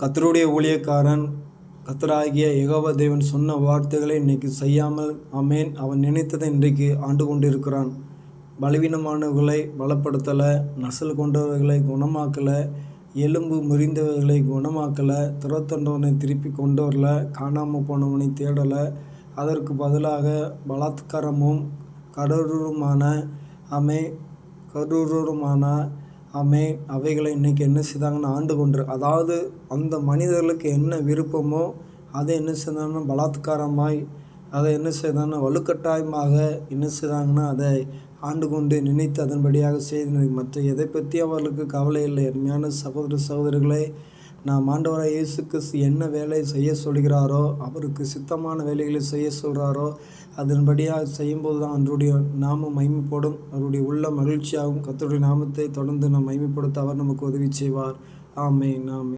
கத்தருடைய ஊழியக்காரன் கத்தராகிய யெகோவா தேவன் சொன்ன வார்த்தைகளை இன்னைக்கு செய்யாமல் அமேன் அவன் நினைத்ததை இன்றைக்கு ஆண்டு கொண்டிருக்கிறான். பலவீனமானவர்களை பலப்படுத்தலை நசல் கொண்டவர்களை குணமாக்கலை எலும்பு முறிந்தவர்களை குணமாக்கலை துரத்தண்டவனை திருப்பி கொண்டு வரல காணாமல் போனவனை தேடலை அதற்கு பதிலாக பலாத்காரமும் கடரூருமான அமை கடூரமான அமே அவைகளை இன்றைக்கி என்ன செய்தாங்கன்னா ஆண்டு கொண்டு. அதாவது அந்த மனிதர்களுக்கு என்ன விருப்பமோ அதை என்ன செய்தாங்கன்னா பலாத்காரமாய் அதை என்ன செய்தாங்கன்னா வலுக்கட்டாயமாக என்ன செய்தாங்கன்னா அதை ஆண்டு கொண்டு நினைத்து அதன்படியாக செய்து மற்ற எதை பற்றி அவர்களுக்கு கவலை இல்லை. அருமையான சகோதர சகோதரிகளே நாம் ஆண்டவராக இயேசு கிறிஸ்து என்ன வேலை செய்ய சொல்கிறாரோ அவருக்கு சித்தமான வேலைகளை செய்ய சொல்கிறாரோ அதன்படியாக செய்யும்போது தான் அவருடைய நாமம் மகிமைப்படும். அவருடைய உள்ள மகிழ்ச்சியாகவும் கத்தருடைய நாமத்தை தொடர்ந்து நாம் மகிமைப்படுத்த அவர் நமக்கு உதவி செய்வார். ஆமே நாமே